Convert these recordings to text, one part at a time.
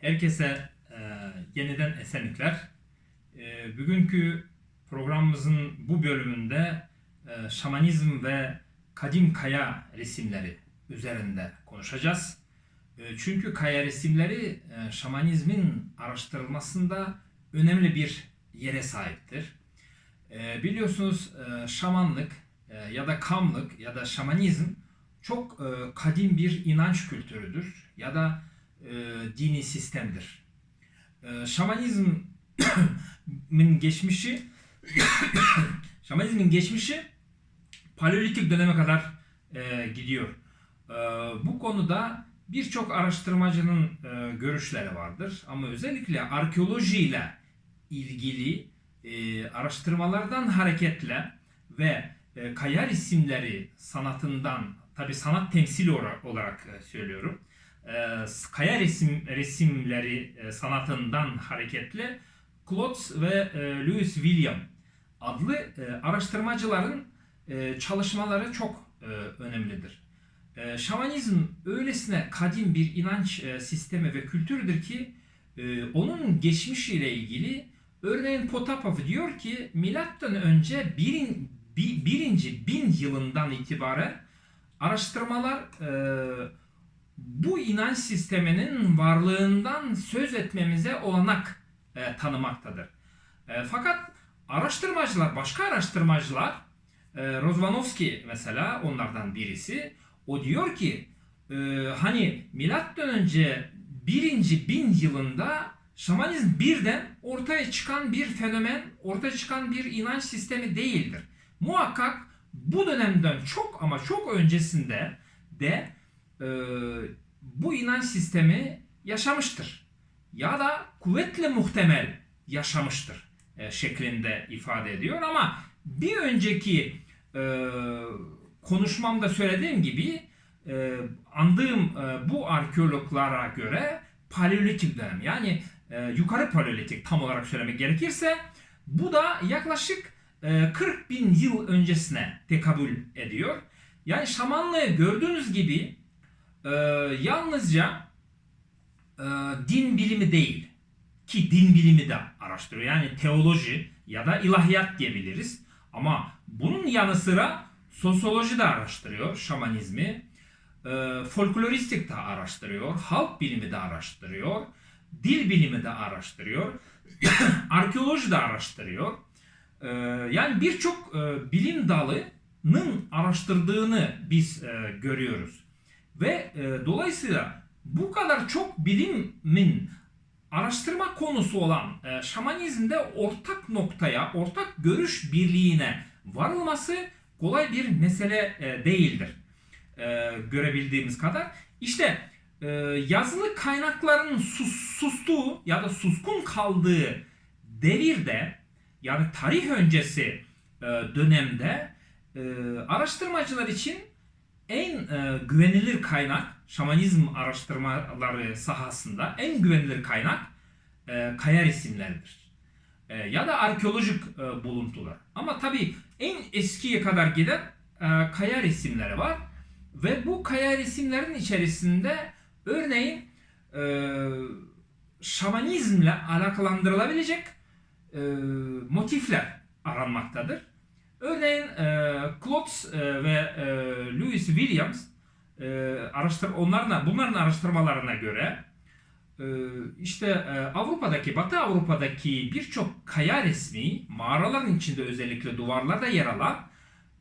Herkese e, yeniden esenlikler. E, bugünkü programımızın bu bölümünde e, şamanizm ve kadim kaya resimleri üzerinde konuşacağız. E, çünkü kaya resimleri e, şamanizmin araştırılmasında önemli bir yere sahiptir. E, biliyorsunuz e, şamanlık e, ya da kamlık ya da şamanizm çok e, kadim bir inanç kültürüdür ya da e, dini sistemdir. E, şamanizmin geçmişi şamanizmin geçmişi Paleolitik döneme kadar e, gidiyor. E, bu konuda birçok araştırmacının e, görüşleri vardır ama özellikle arkeolojiyle ilgili araştırmalardan hareketle ve e, kaya resimleri sanatından tabi sanat temsili olarak, söylüyorum. E, kaya resim resimleri e, sanatından hareketle Klotz ve e, Louis William adlı araştırmacıların çalışmaları çok önemlidir. Şamanizm öylesine kadim bir inanç sistemi ve kültürdür ki onun geçmişiyle ilgili örneğin Potapov diyor ki milattan önce birin, bi- birinci bin yılından itibaren araştırmalar e, bu inanç sisteminin varlığından söz etmemize olanak e, tanımaktadır. E, fakat araştırmacılar, başka araştırmacılar, e, Rozvanovski mesela onlardan birisi, o diyor ki e, hani milattan önce birinci bin yılında şamanizm birden ortaya çıkan bir fenomen, ortaya çıkan bir inanç sistemi değildir. Muhakkak bu dönemden çok ama çok öncesinde de bu inanç sistemi yaşamıştır. Ya da kuvvetle muhtemel yaşamıştır e, şeklinde ifade ediyor ama bir önceki e, konuşmamda söylediğim gibi e, andığım e, bu arkeologlara göre paleolitik dönem yani e, yukarı paleolitik tam olarak söylemek gerekirse bu da yaklaşık e, 40 bin yıl öncesine tekabül ediyor. Yani şamanlığı gördüğünüz gibi e, yalnızca e, din bilimi değil ki din bilimi de araştırıyor. Yani teoloji ya da ilahiyat diyebiliriz. Ama bunun yanı sıra sosyoloji de araştırıyor şamanizmi. E, folkloristik de araştırıyor. Halk bilimi de araştırıyor. Dil bilimi de araştırıyor. arkeoloji de araştırıyor. E, yani birçok e, bilim dalının araştırdığını biz e, görüyoruz. Ve e, dolayısıyla bu kadar çok bilimin araştırma konusu olan e, şamanizmde ortak noktaya, ortak görüş birliğine varılması kolay bir mesele e, değildir. E, görebildiğimiz kadar. İşte e, yazılı kaynakların sus, sustuğu ya da suskun kaldığı devirde yani tarih öncesi e, dönemde e, araştırmacılar için en e, güvenilir kaynak şamanizm araştırmaları sahasında en güvenilir kaynak e, kaya resimleridir. E, ya da arkeolojik e, buluntular. Ama tabii en eskiye kadar giden e, kaya resimleri var ve bu kaya resimlerin içerisinde örneğin e, şamanizmle alakalandırılabilecek e, motifler aranmaktadır. Örneğin e, Klotz e, ve e, Louis Williams e, araştır onların bunların araştırmalarına göre e, işte e, Avrupa'daki Batı Avrupa'daki birçok kaya resmi mağaraların içinde özellikle duvarlarda yer alan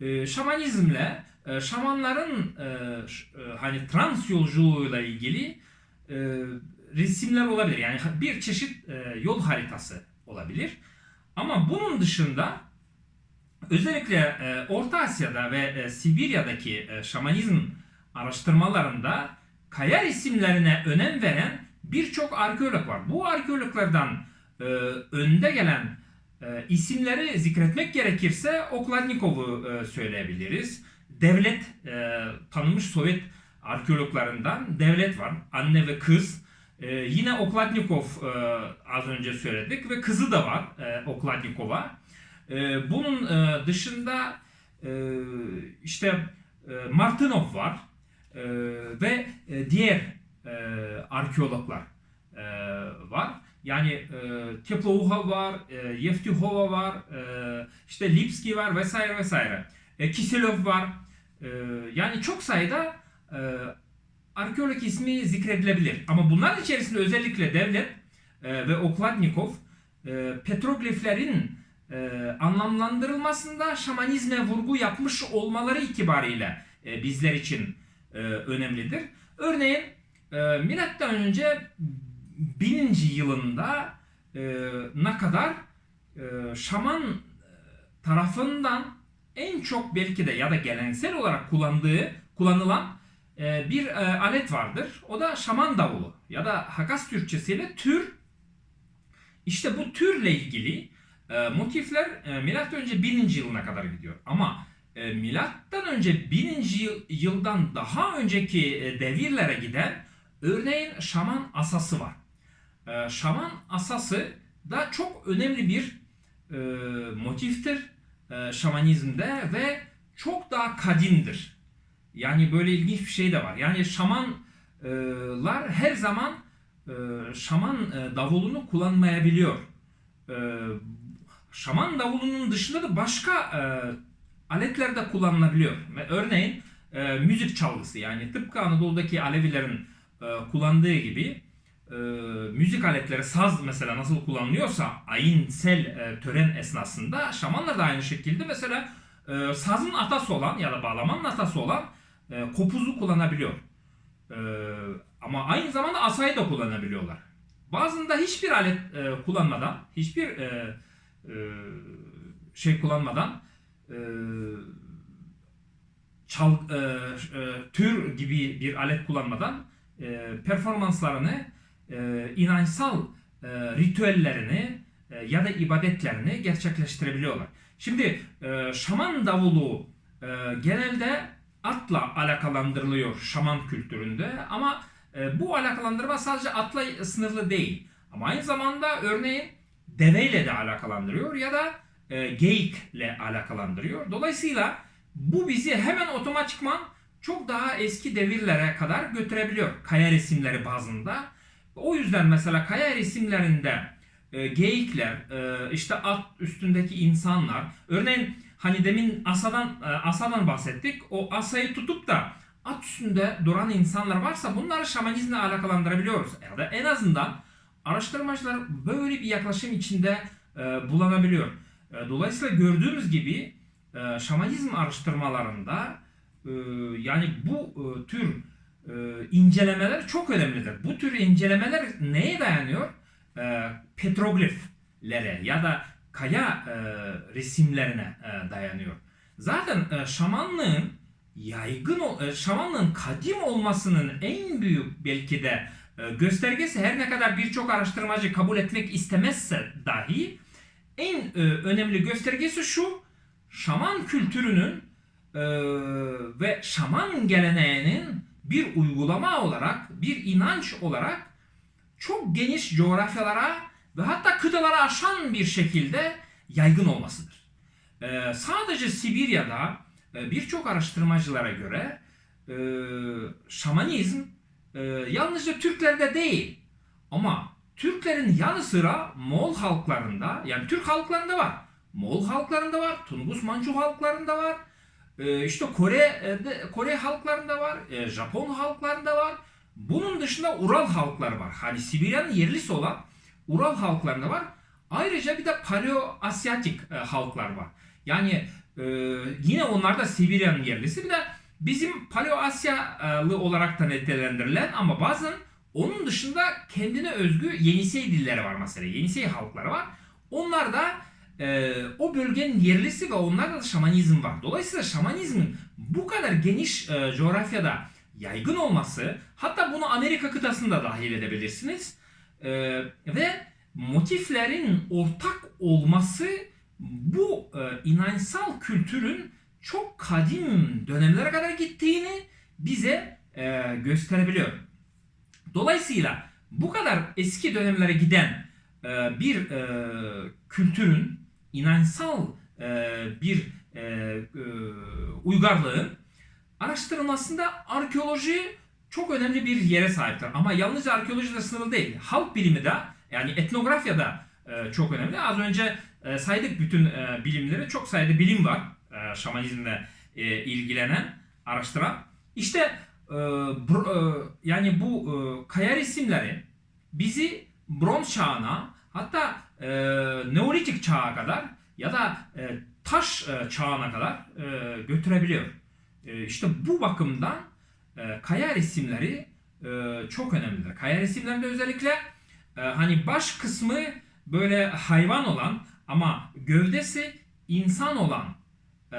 e, şamanizmle e, şamanların e, ş- e, hani trans yolculuğuyla ilgili e, resimler olabilir. Yani bir çeşit e, yol haritası olabilir. Ama bunun dışında özellikle e, Orta Asya'da ve e, Sibirya'daki e, şamanizm araştırmalarında kaya resimlerine önem veren birçok arkeolog var. Bu arkeologlardan e, önde gelen e, isimleri zikretmek gerekirse Okladnikov'u e, söyleyebiliriz. Devlet e, tanınmış Sovyet arkeologlarından devlet var. Anne ve kız. E, yine Okladnikov e, az önce söyledik ve kızı da var e, Okladnikov'a. E, bunun e, dışında e, işte e, Martınov var E, ve diğer arkeologlar. E, Yani e, Teplouha var, e, var, işte Lipski var vesaire vesaire. Kiselov var. Yani çok sayıda e, arkeolog ismi zikredilebilir. Ama bunların içerisinde özellikle devlet ve Okladnikov e, petrogliflerin e, anlamlandırılmasında şamanizme vurgu yapmış olmaları itibariyle e, bizler için e, önemlidir. Örneğin e, milattan önce 1000. yılında e, ne kadar e, şaman tarafından en çok belki de ya da geleneksel olarak kullandığı kullanılan e, bir e, alet vardır. O da şaman davulu ya da Hakas Türkçesiyle tür. İşte bu türle ilgili e, motifler e, milattan önce 1000. yılına kadar gidiyor. Ama e, milattan önce 1000. yıl, yıldan daha önceki e, devirlere giden örneğin şaman asası var. E, şaman asası da çok önemli bir e, motiftir e, şamanizmde ve çok daha kadimdir. Yani böyle ilginç bir şey de var. Yani şamanlar her zaman e, şaman e, davulunu kullanmayabiliyor. Şaman davulunun dışında da başka e, aletler de kullanılabiliyor. Örneğin e, müzik çalgısı yani tıpkı Anadolu'daki Alevilerin e, kullandığı gibi e, müzik aletleri saz mesela nasıl kullanılıyorsa ayinsel e, tören esnasında şamanlar da aynı şekilde mesela e, sazın atası olan ya da bağlamanın atası olan e, kopuzu kullanabiliyor. E, ama aynı zamanda asayı da kullanabiliyorlar. Bazında hiçbir alet e, kullanmadan, hiçbir e, şey kullanmadan e, çal, e, e, tür gibi bir alet kullanmadan e, performanslarını e, inançsal e, ritüellerini e, ya da ibadetlerini gerçekleştirebiliyorlar. Şimdi e, şaman davulu e, genelde atla alakalandırılıyor şaman kültüründe ama e, bu alakalandırma sadece atla sınırlı değil. Ama aynı zamanda örneğin deveyle de alakalandırıyor ya da e, geyikle alakalandırıyor. Dolayısıyla bu bizi hemen otomatikman çok daha eski devirlere kadar götürebiliyor kaya resimleri bazında. O yüzden mesela kaya resimlerinde e, geyikler, e, işte at üstündeki insanlar, örneğin hani demin asadan e, asadan bahsettik. O asayı tutup da at üstünde duran insanlar varsa bunları şamanizmle alakalandırabiliyoruz. Ya da en azından araştırmacılar böyle bir yaklaşım içinde e, bulunabiliyor. E, dolayısıyla gördüğümüz gibi e, şamanizm araştırmalarında e, yani bu e, tür e, incelemeler çok önemlidir. Bu tür incelemeler neye dayanıyor? E, petrogliflere ya da kaya e, resimlerine e, dayanıyor. Zaten e, şamanlığın yaygın, e, şamanlığın kadim olmasının en büyük belki de göstergesi her ne kadar birçok araştırmacı kabul etmek istemezse dahi en e, önemli göstergesi şu şaman kültürünün e, ve şaman geleneğinin bir uygulama olarak, bir inanç olarak çok geniş coğrafyalara ve hatta kıtalara aşan bir şekilde yaygın olmasıdır. E, sadece Sibirya'da e, birçok araştırmacılara göre şamanizm e, yalnızca Türklerde değil ama Türklerin yanı sıra Moğol halklarında yani Türk halklarında var. Moğol halklarında var, Tungus Mançu halklarında var. e, işte Kore Kore halklarında var, e, Japon halklarında var. Bunun dışında Ural halkları var. Hani Sibirya'nın yerlisi olan Ural halklarında var. Ayrıca bir de Paleo Asyatik e, halklar var. Yani e, yine onlar da Sibirya'nın yerlisi. Bir de bizim Paleo Asyalı olarak da nitelendirilen ama bazen onun dışında kendine özgü Yenisey dilleri var mesela. Yenisey halkları var. Onlar da e, o bölgenin yerlisi ve onlarda da şamanizm var. Dolayısıyla şamanizmin bu kadar geniş e, coğrafyada yaygın olması hatta bunu Amerika kıtasında dahil edebilirsiniz. E, ve motiflerin ortak olması bu e, inançsal kültürün çok kadim dönemlere kadar gittiğini bize e, gösterebiliyor. Dolayısıyla bu kadar eski dönemlere giden e, bir e, kültürün inançsal e, bir e, e, uygarlığın araştırılmasında arkeoloji çok önemli bir yere sahiptir. Ama yalnızca arkeolojide sınırlı değil. Halk bilimi de Yani etnografya da e, çok önemli. Az önce e, saydık bütün e, bilimleri. Çok sayıda bilim var e, şamanizmle e, ilgilenen, araştıran. İşte e, e, yani bu e, kaya resimleri bizi bronz çağına hatta Neolitik çağa kadar ya da taş çağına kadar götürebiliyor. E, işte bu bakımdan e, kaya resimleri çok önemlidir. Kaya resimlerinde özellikle hani baş kısmı böyle hayvan olan ama gövdesi insan olan e,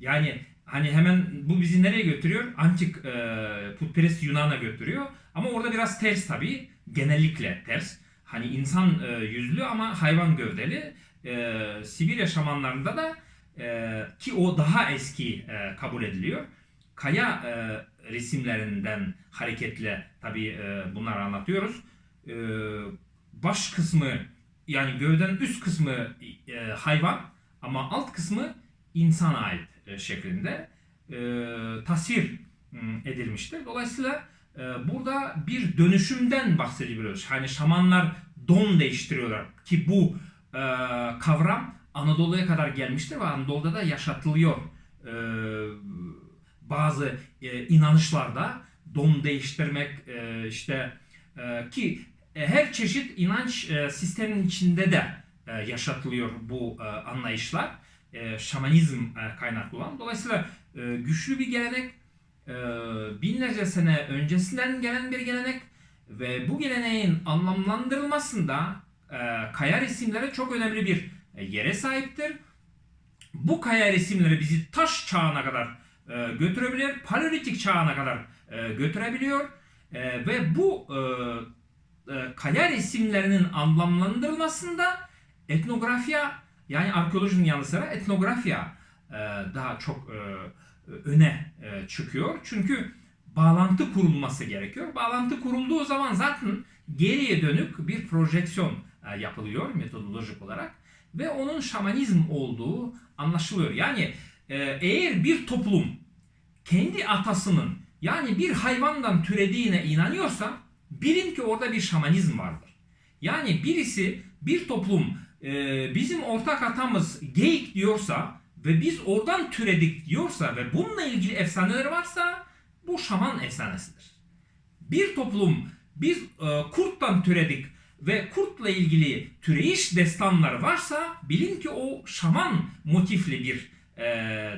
yani hani hemen bu bizi nereye götürüyor? Antik e, putperest Yunan'a götürüyor. Ama orada biraz ters tabii. Genellikle ters. Hani insan e, yüzlü ama hayvan gövdeli. E, Sibirya şamanlarında da e, ki o daha eski e, kabul ediliyor. Kaya e, resimlerinden hareketle tabii e, bunları anlatıyoruz. E, baş kısmı yani gövdenin üst kısmı e, hayvan ama alt kısmı insana ait e, şeklinde e, tasvir m, edilmiştir. Dolayısıyla e, burada bir dönüşümden bahsedebiliyoruz. Hani şamanlar don değiştiriyorlar ki bu kavram Anadolu'ya kadar gelmiştir ve Anadolu'da da yaşatılıyor. Bazı inanışlarda don değiştirmek işte ki her çeşit inanç sistemin içinde de yaşatılıyor bu anlayışlar. E, şamanizm e, kaynaklı olan. Dolayısıyla e, güçlü bir gelenek, e, binlerce sene öncesinden gelen bir gelenek ve bu geleneğin anlamlandırılmasında e, kaya resimleri çok önemli bir e, yere sahiptir. Bu kaya resimleri bizi taş çağına kadar e, götürebilir, paleolitik çağına kadar e, götürebiliyor E, ve bu e, e, kaya resimlerinin anlamlandırılmasında etnografya yani arkeolojinin yanı sıra etnografya e, daha çok e, öne e, çıkıyor. Çünkü bağlantı kurulması gerekiyor. Bağlantı kurulduğu zaman zaten geriye dönük bir projeksiyon yapılıyor metodolojik olarak ve onun şamanizm olduğu anlaşılıyor. Yani eğer bir toplum kendi atasının yani bir hayvandan türediğine inanıyorsa bilin ki orada bir şamanizm vardır. Yani birisi bir toplum e, bizim ortak atamız geyik diyorsa ve biz oradan türedik diyorsa ve bununla ilgili efsaneler varsa bu şaman efsanesidir. Bir toplum biz e, kurttan türedik ve kurtla ilgili türeyiş destanları varsa bilin ki o şaman motifli bir e,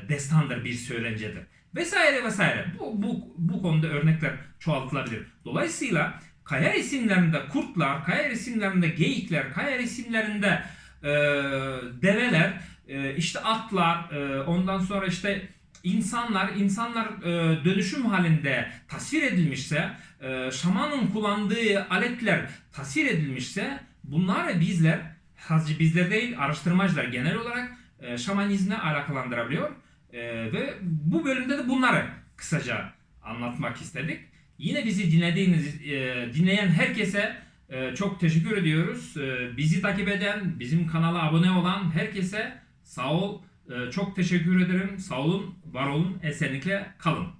destandır, bir söylencedir. Vesaire vesaire. Bu, bu, bu konuda örnekler çoğaltılabilir. Dolayısıyla kaya resimlerinde kurtlar, kaya resimlerinde geyikler, kaya resimlerinde e, develer, e, işte atlar, e, ondan sonra işte insanlar, insanlar e, dönüşüm halinde tasvir edilmişse, e, şamanın kullandığı aletler tasvir edilmişse bunları bizler, sadece bizler değil araştırmacılar genel olarak e, şamanizmle alakalandırabiliyor. E, ve bu bölümde de bunları kısaca anlatmak istedik. Yine bizi dinlediğiniz, e, dinleyen herkese e, çok teşekkür ediyoruz. E, bizi takip eden, bizim kanala abone olan herkese sağ ol, çok teşekkür ederim. Sağ olun, var olun, esenlikle kalın.